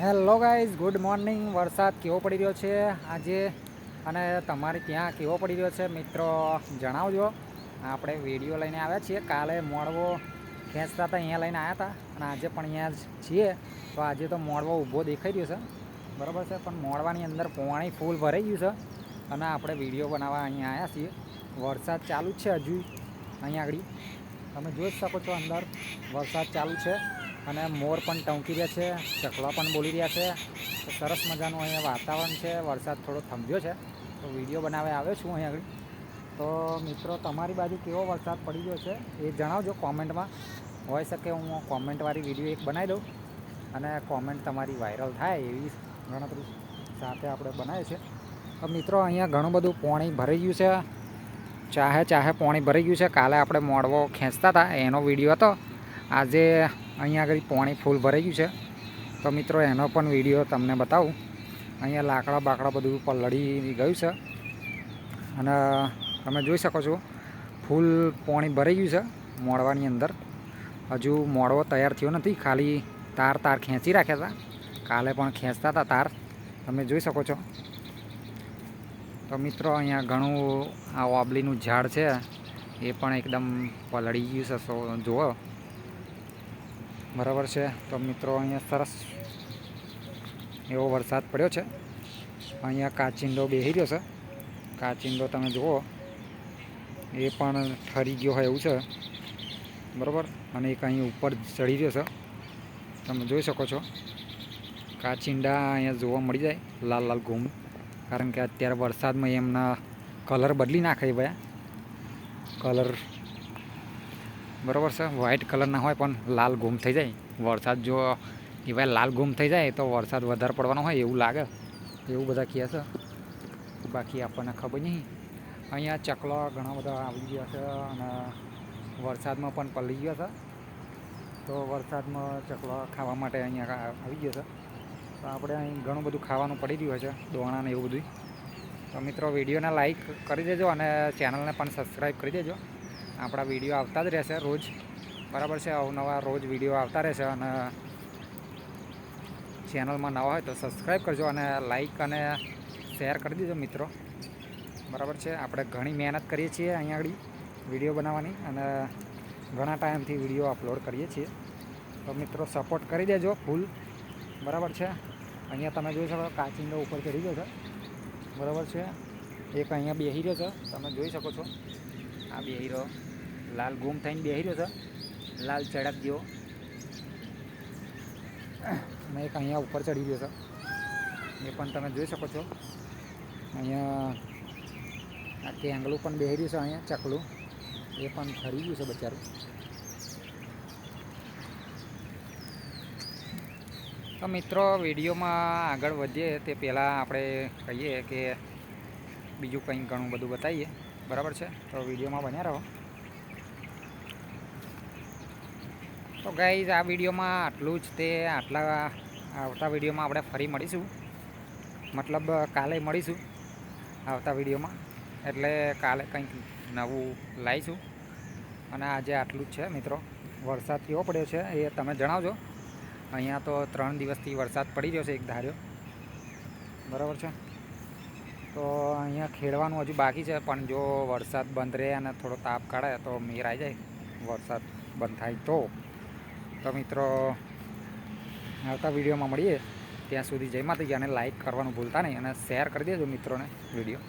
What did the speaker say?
Hello guys, good morning. વરસાદ કેવો પડી રહ્યો છે આજે? અને તમારે ત્યાં કેવો પડી રહ્યો છે? મિત્રો, જણાવજો. આપણે વીડિયો લઈને આવ્યા છીએ. કાલે મોડવો ખેંચતા હતા, અહીંયા લઈને આવ્યા હતા. અને આજે પણ અહીંયા જ છીએ. તો આજે તો મોડવો ઊભો દેખાઈ રહ્યો છે. બરાબર છે? પણ મોડવાની અંદર પાણી ફૂલ ભરાઈ ગયું છે. અને આપણે વીડિયો બનાવવા અહીંયા આવ્યા છીએ. વરસાદ ચાલુ જ છે હજુ. અહીંયા આગળ. તમે જોઈ શકો છો અંદર વરસાદ ચાલુ છે. અને મોર પણ ટંકી રહ્યા છે, ચકલા પણ બોલી રહ્યા છે. સરસ મજાનું અહીંયા વાતાવરણ છે, વરસાદ થોડો થંભ્યો છે. તો વીડિયો બનાવે આવ્યો છું અહીંયા આગળ. તો મિત્રો, તમારી બાજુ કેવો વરસાદ પડી ગયો છે એ જણાવજો કોમેન્ટમાં. હોઈ શકે હું કોમેન્ટવાળી વીડિયો એક બનાવી દઉં અને કોમેન્ટ તમારી વાયરલ થાય એવી ગણતરી સાથે આપણે બનાવીએ છીએ. તો મિત્રો, અહીંયા ઘણું બધું પાણી ભરાઈ ગયું છે. ચાહે ચાહે પાણી ભરાઈ ગયું છે. કાલે આપણે મોડવો ખેંચતા હતા, એનો વીડિયો હતો. આજે અહીંયા આગળ પાણી ફૂલ ભરાઈ ગયું છે. તો મિત્રો, એનો પણ વીડિયો તમને બતાવું. અહીંયા લાકડા બાકડા બધું પલળી ગયું છે. અને તમે જોઈ શકો છો, ફૂલ પાણી ભરાઈ ગયું છે મોડવાની અંદર. હજુ મોડવો તૈયાર થયો નથી. ખાલી તાર તાર ખેંચી રાખ્યા હતા. કાલે પણ ખેંચતા હતા તાર. તમે જોઈ શકો છો. તો મિત્રો, અહીંયા ઘણું આ ઓબલીનું ઝાડ છે. એ પણ એકદમ પલળી ગયું છે. જુઓ. બરાબર છે. તો મિત્રો, અહીંયા સરસ એવો વરસાદ પડ્યો છે. અહીંયા કાચિંડો બેસી રહ્યો છે. કાચિંડો તમે જુઓ, એ પણ ઠરી ગયો હોય એવું છે. બરાબર? અને એક અહીં ઉપર ચડી રહ્યો છે. તમે જોઈ શકો છો. કાચિંડા અહીંયા જોવા મળી જાય, લાલ લાલ ઘૂમ કારણ કે અત્યારે વરસાદમાં એમના કલર બદલી નાખે ભાઈ. કલર બરાબર છે? વ્હાઇટ કલરના હોય પણ લાલ ગુમ થઈ જાય. વરસાદ જો એવા લાલ ગુમ થઈ જાય તો વરસાદ વધારે પડવાનો હોય એવું લાગે. એવું બધા કહે છે. બાકી આપણને ખબર નહીં. અહીંયા ચકલો ઘણા બધા આવી ગયા છે અને વરસાદમાં પણ પલળી ગયા છે. તો વરસાદમાં ચકલો ખાવા માટે અહીંયા આવી ગયા છે. તો આપણે અહીં ઘણું બધું ખાવાનું પડી રહ્યું છે, દોણા ને એવું બધું તો મિત્રો, વિડીયોને લાઈક કરી દેજો અને ચેનલને પણ સબસ્ક્રાઈબ કરી દેજો. આપણા વીડિયો આવતા જ રહેશે રોજ. બરાબર છે, અવનવા રોજ વીડિયો આવતા રહેશે અને ચેનલમાં નવા હોય તો સબસ્ક્રાઈબ કરજો અને લાઈક અને શેર કરી દેજો મિત્રો. બરાબર છે, આપણે ઘણી મહેનત કરીએ છીએ અહીંયા આગળ વીડિયો બનાવવાની અને ઘણા ટાઈમથી વીડિયો અપલોડ કરીએ છીએ. તો મિત્રો સપોર્ટ કરી દેજો ફૂલ બરાબર છે, અહીંયા તમે જોઈ શકો કાચિંડો ઉપર ચડી ગયો છે. બરાબર છે, એક અહીંયા બેસી રહ્યો છે, તમે જોઈ શકો છો. આ બેહી રહ્યો લાલ ગુમ થઈને બેહી રહ્યો છે. લાલ ચડક જેવો. અને એક અહીંયા ઉપર ચડી ગયો છે. એ પણ તમે જોઈ શકો છો. અહીંયા આ કેંગલું પણ બેહી રહ્યું છે અહીંયા, ચકલું. એ પણ ફરી ગયું છે બચારું. તો મિત્રો, વિડીયોમાં આગળ વધીએ તે પહેલાં આપણે કહીએ કે બીજું કંઈ ઘણું બધું બતાવીએ. બરાબર છે? તો વિડીયોમાં બન્યા રહો. તો ગાઈઝ આ વિડીયોમાં આટલું જ તે આટલા આવતા વિડીયોમાં આપણે ફરી મળીશું. મતલબ, કાલે મળીશું આવતા વિડીયોમાં. એટલે કાલે કંઈક નવું લાવીશું અને આજે આટલું જ છે મિત્રો. વરસાદ કેવો પડ્યો છે એ તમે જણાવજો. અહીંયા તો ત્રણ દિવસથી વરસાદ પડી રહ્યો છે એક ધાર્યો. બરાબર છે? તો અહીંયા ખેડવાનું હજુ બાકી છે, પણ જો વરસાદ બંધ રહે અને થોડો તાપ કાઢે તો મેર આવી જાય. વરસાદ બંધ થાય તો. તો મિત્રો, આવતા વિડીયોમાં મળીએ. ત્યાં સુધી જય માતાજી અને લાઈક કરવાનું ભૂલતા નહીં અને શેર કરી દેજો મિત્રોને વીડિયો.